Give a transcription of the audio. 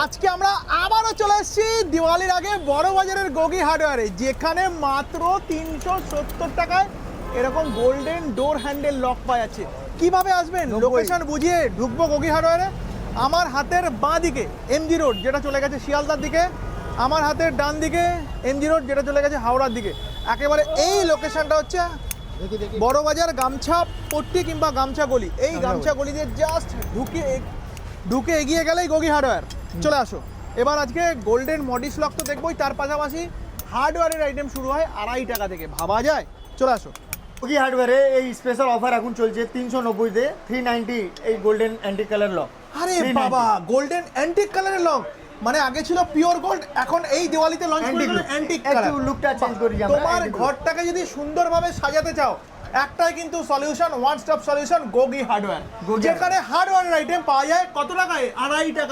আজকে আমরা আবারও চলে এসেছি দিওয়ালির আগে বড় বাজারের গোগি হার্ডওয়্যারে যেখানে মাত্র তিনশো সত্তর টাকায় এরকম গোল্ডেন ডোর হ্যান্ডেল লক পাওয়া যাচ্ছে। কীভাবে আসবেন? লোকেশন বুঝিয়ে ঢুকবো গগি হার্ডওয়ারে আমার হাতের বাঁ দিকে এমজি রোড যেটা চলে গেছে শিয়ালদার দিকে। আমার হাতের ডান দিকে এমজি রোড যেটা চলে গেছে হাওড়ার দিকে। একেবারে এই লোকেশনটা হচ্ছে বড় বাজার গামছা পট্টি কিংবা গামছা গলি। এই গামছা গলি দিয়ে জাস্ট ঢুকে ঢুকে এগিয়ে গেলেই গগি হার্ডওয়্যার। চলে আসো। এবার আজকে গোল্ডেন মডিস লক তো দেখবোই তার পাশাপাশি হার্ডওয়্যারের আইটেম শুরু হয় আড়াই টাকা থেকে। ভাবা যায়? চলে আসো। ওকি হার্ডওয়্যারে এই স্পেশাল অফার এখন চলছে তিনশো নব্বইতে থ্রি নাইনটি এই গোল্ডেন অ্যান্টি কালার লক আরে বাবা গোল্ডেন অ্যান্টিক কালারের লক মানে আগে ছিল পিওর গোল্ড এখন এই দিওয়ালিতে লঞ্চ করে। অ্যান্টিক একটু কালার lookটা change করি আমরা, তোমার ঘরটাকে যদি সুন্দরভাবে সাজাতে চাও একটাই কিন্তু solution one stop solution Gogi hardware যেখানে হার্ডওয়্যারের আইটেম পাওয়া যায় কত টাকায়? আড়াই টাকা।